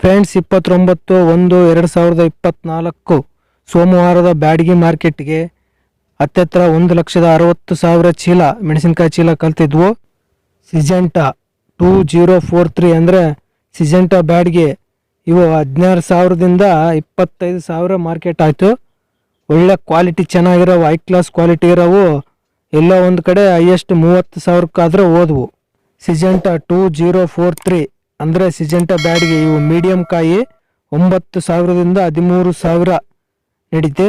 Friends, ಇಪ್ಪತ್ತೊಂಬತ್ತು, ಒಂದು, ಎರಡು ಸಾವಿರದ ಇಪ್ಪತ್ತ್ನಾಲ್ಕು ಸೋಮವಾರದ ಬ್ಯಾಡಗಿ ಮಾರ್ಕೆಟ್ಗೆ ಹತ್ತತ್ರ ಒಂದು ಲಕ್ಷದ ಅರವತ್ತು ಸಾವಿರ ಚೀಲ, ಮೆಣಸಿನ್ಕಾಯಿ ಚೀಲ ಕಲ್ತಿದ್ವು. Syngenta two zero four three ಅಂದರೆ ಸಿಜೆಂಟಾ ಬ್ಯಾಡ್ಗೆ ಇವು ಹದಿನಾರು ಸಾವಿರದಿಂದ ಇಪ್ಪತ್ತೈದು ಸಾವಿರ ಮಾರ್ಕೆಟ್ ಆಯಿತು. ಒಳ್ಳೆ ಕ್ವಾಲಿಟಿ ಚೆನ್ನಾಗಿರೋವು ಹೈ ಕ್ಲಾಸ್ ಕ್ವಾಲಿಟಿ ಇರೋವು ಎಲ್ಲೋ ಒಂದು ಕಡೆ ಹೈಯೆಸ್ಟ್ ಮೂವತ್ತು ಸಾವಿರಕ್ಕಾದ್ರೆ ಹೋದ್ವು. Syngenta two zero four three ಅಂದರೆ ಸಿಜೆಂಟಾ ಬ್ಯಾಡ್ಗೆ ಇವು ಮೀಡಿಯಂ ಕಾಯಿ ಒಂಬತ್ತು ಸಾವಿರದಿಂದ ಹದಿಮೂರು ಸಾವಿರ ನಡೀತೆ.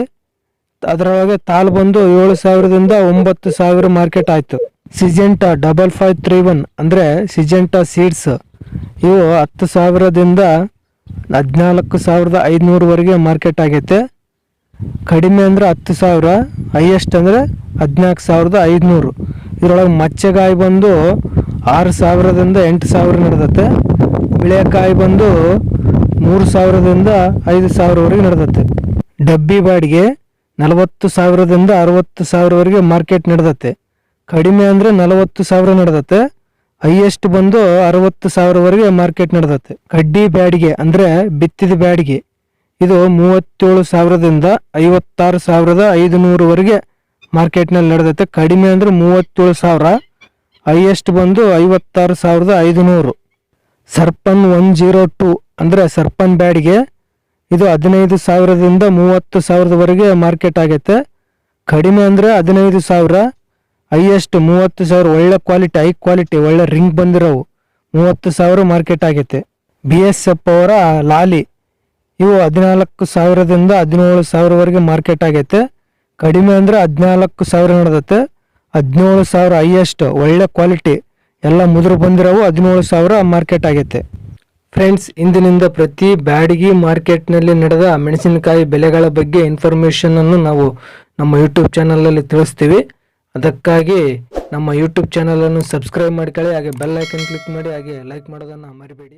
ಅದರೊಳಗೆ ತಾಲ್ ಬಂದು ಏಳು ಸಾವಿರದಿಂದ ಒಂಬತ್ತು ಸಾವಿರ ಮಾರ್ಕೆಟ್ ಆಯಿತು. Syngenta double five three one ಅಂದರೆ ಸಿಜೆಂಟಾ ಸೀಡ್ಸ್ ಇವು ಹತ್ತು ಸಾವಿರದಿಂದ ಹದಿನಾಲ್ಕು ಸಾವಿರದ ಐದುನೂರವರೆಗೆ ಮಾರ್ಕೆಟ್ ಆಗೈತೆ. ಕಡಿಮೆ ಅಂದರೆ ಹತ್ತು ಸಾವಿರ ಹೈಯೆಸ್ಟ್ ಅಂದರೆ ಹದಿನಾಲ್ಕು ಸಾವಿರದ ಐದುನೂರು. ಇದರೊಳಗೆ ಮಚ್ಚೆಗಾಯಿ ಬಂದು ಆರು ಸಾವಿರದಿಂದ ಎಂಟು ಸಾವಿರ ನಡೆದತ್ತೆ ಬಿಳೆಕಾಯಿ ಬಂದು ಮೂರು ಸಾವಿರದಿಂದ ಐದು ಸಾವಿರವರೆಗೆ ನಡೆದತ್ತೆ. ಡಬ್ಬಿ ಬಾಡಿಗೆ ನಲವತ್ತು ಸಾವಿರದಿಂದ ಅರವತ್ತು ಸಾವಿರವರೆಗೆ ಮಾರ್ಕೆಟ್ ನಡೆದತ್ತೆ. ಕಡಿಮೆ ಅಂದರೆ ನಲವತ್ತು ಸಾವಿರ ನಡೆದತ್ತೆ. ಹೈಯೆಸ್ಟ್ ಬಂದು ಅರವತ್ತು ಸಾವಿರವರೆಗೆ ಮಾರ್ಕೆಟ್ ನಡೆದತ್ತೆ. ಕಡ್ಡಿ ಬ್ಯಾಡಿಗೆ ಅಂದರೆ ಬಿತ್ತಿದ ಬ್ಯಾಡಿಗೆ ಇದು ಮೂವತ್ತೇಳು ಸಾವಿರದಿಂದ ಐವತ್ತಾರು ಸಾವಿರದ ಐದುನೂರವರೆಗೆ ಮಾರ್ಕೆಟ್ನಲ್ಲಿ ನಡೆದತ್ತೆ. ಕಡಿಮೆ ಅಂದರೆ ಮೂವತ್ತೇಳು ಸಾವಿರ, ಹೈಯೆಸ್ಟ್ ಬಂದು ಐವತ್ತಾರು ಸಾವಿರದ ಐದುನೂರು. ಸರ್ಪನ್ ಒನ್ ಜೀರೋ ಟು ಅಂದರೆ ಸರ್ಪನ್ ಬ್ಯಾಡ್ಗೆ ಇದು ಹದಿನೈದು ಸಾವಿರದಿಂದ ಮೂವತ್ತು ಸಾವಿರದವರೆಗೆ ಮಾರ್ಕೆಟ್ ಆಗೈತೆ. ಕಡಿಮೆ ಅಂದರೆ ಹದಿನೈದು ಸಾವಿರ, ಹೈಯೆಸ್ಟ್ ಮೂವತ್ತು ಸಾವಿರ, ಒಳ್ಳೆ ಕ್ವಾಲಿಟಿ, ಹೈ ಕ್ವಾಲಿಟಿ, ಒಳ್ಳೆ ರಿಂಗ್ ಬಂದಿರೋವು ಮೂವತ್ತು ಸಾವಿರ ಮಾರ್ಕೆಟ್ ಆಗೈತೆ. ಬಿ ಎಸ್ ಎಫ್ ಅವರ ಲಾಲಿ ಇವು ಹದಿನಾಲ್ಕು ಸಾವಿರದಿಂದ ಹದಿನೇಳು ಸಾವಿರವರೆಗೆ ಮಾರ್ಕೆಟ್ ಆಗೈತೆ. ಕಡಿಮೆ ಅಂದರೆ ಹದಿನಾಲ್ಕು ಸಾವಿರ ನಡೆದತ್ತೆ ಹದಿನೇಳು ಸಾವಿರ, ಹೈಯೆಸ್ಟ್, ಒಳ್ಳೆ ಕ್ವಾಲಿಟಿ ಎಲ್ಲ ಮುದುರು ಬಂದಿರೋವು ಹದಿನೇಳು ಸಾವಿರ ಮಾರ್ಕೆಟ್ ಆಗೈತೆ. ಫ್ರೆಂಡ್ಸ್ ಇಂದಿನಿಂದ ಪ್ರತಿ ಬ್ಯಾಡಗಿ ಮಾರ್ಕೆಟ್ನಲ್ಲಿ ನಡೆದ ಮೆಣಸಿನಕಾಯಿ ಬೆಲೆಗಳ ಬಗ್ಗೆ ಇನ್ಫಾರ್ಮೇಷನ್ ಅನ್ನು ನಾವು ನಮ್ಮ ಯೂಟ್ಯೂಬ್ ಚಾನಲಲ್ಲಿ ತಿಳಿಸ್ತೀವಿ. ಅದಕ್ಕಾಗಿ ನಮ್ಮ ಯೂಟ್ಯೂಬ್ ಚಾನಲನ್ನು ಸಬ್ಸ್ಕ್ರೈಬ್ ಮಾಡ್ಕೊಳ್ಳಿ ಹಾಗೆ ಬೆಲ್ ಐಕನ್ ಕ್ಲಿಕ್ ಮಾಡಿ, ಹಾಗೆ ಲೈಕ್ ಮಾಡೋದನ್ನು ಮರಿಬೇಡಿ.